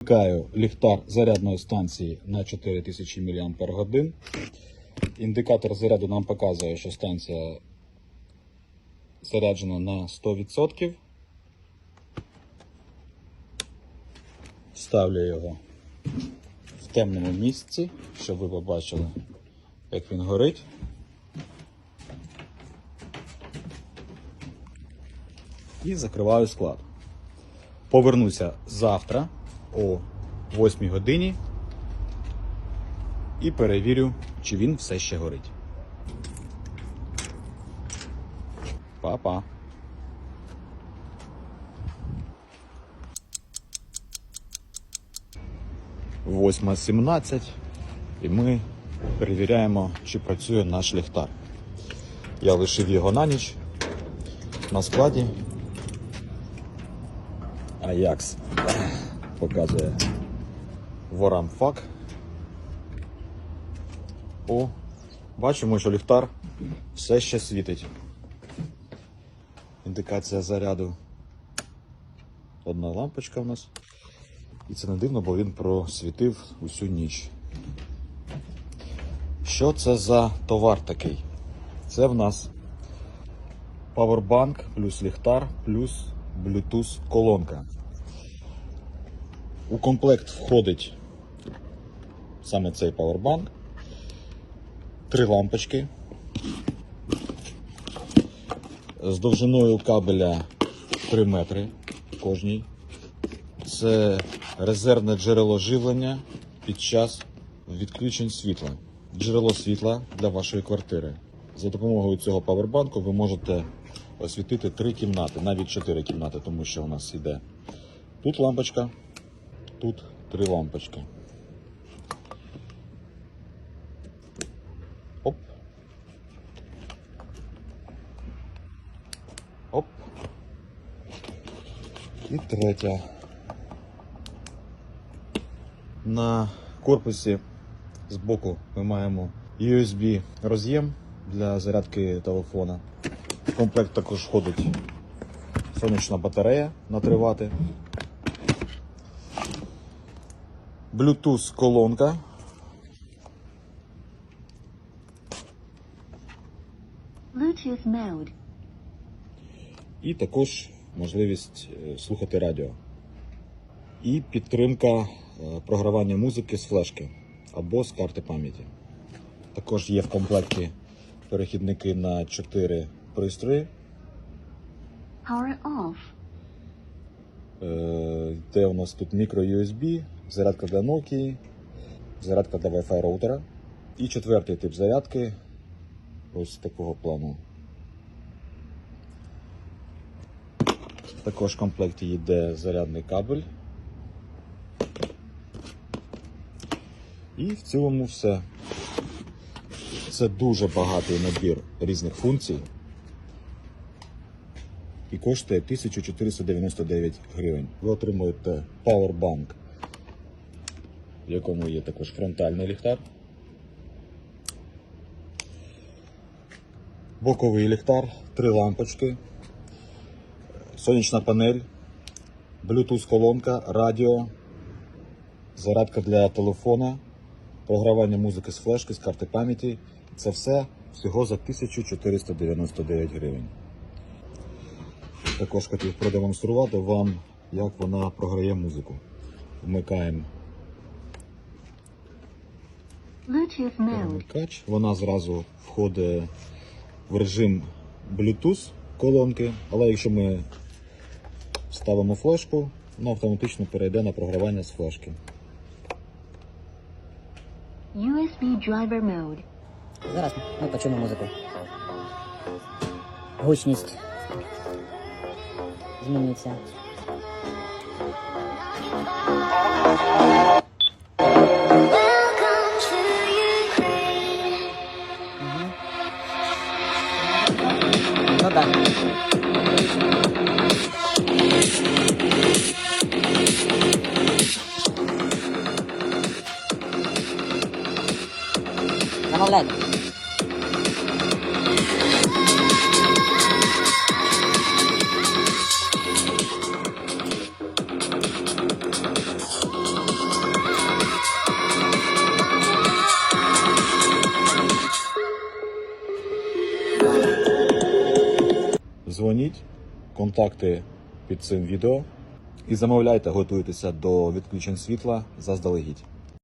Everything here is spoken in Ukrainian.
Вмикаю ліхтар зарядної станції на 4000 мАч. Індикатор заряду нам показує, що станція заряджена на 100%. Ставлю його в темному місці, щоб ви побачили, як він горить. І закриваю склад. Повернуся завтра о 8 годині і перевірю, чи він все ще горить. Па-па. Восьма сімнадцять, і ми перевіряємо, чи працює наш ліхтар. Я лишив його на ніч на складі. Аякс показує ворам фак. О, бачимо, що ліхтар все ще світить. Індикація заряду. Одна лампочка в нас. І це не дивно, бо він просвітив усю ніч. Що це за товар такий? Це в нас Powerbank плюс ліхтар плюс Bluetooth колонка. У комплект входить саме цей Powerbank, три лампочки з довжиною кабеля 3 метри кожній. Це резервне джерело живлення під час відключень світла. Джерело світла для вашої квартири. За допомогою цього павербанку ви можете освітити три кімнати, навіть чотири кімнати, тому що у нас йде тут лампочка, тут три лампочки. Оп. Оп. І третя. На корпусі збоку ми маємо USB роз'єм для зарядки телефона. В комплект також входить сонячна батарея на 3 Вт. Bluetooth колонка. Bluetooth mode. І також можливість е, слухати радіо. І підтримка е, програвання музики з флешки або з карти пам'яті. Також є в комплекті перехідники на 4 пристрої, Power off. Е, де у нас тут мікро USB, зарядка для Nokia, зарядка для Wi-Fi роутера. І четвертий тип зарядки ось такого плану. Також в комплекті йде зарядний кабель. І в цілому все. Це дуже багатий набір різних функцій. І коштує 1499 гривень. Ви отримуєте Powerbank, в якому є також фронтальний ліхтар. Боковий ліхтар, три лампочки, сонячна панель, Bluetooth колонка, радіо, зарядка для телефона, програвання музики з флешки, з карти пам'яті. Це все всього за 1499 гривень. Також хотів продемонструвати вам, як вона програє музику. Вмикаємо перемикач. Вона зразу входить в режим Bluetooth колонки, але якщо ми ставимо флешку, вона автоматично перейде на програвання з флешки. USB driver mode. Зараз ми почуємо музику. Гучність зміниться. Welcome. Ну так. Замовляйте. Дзвоніть, контакти під цим відео і замовляйте, готуйтеся до відключень світла заздалегідь.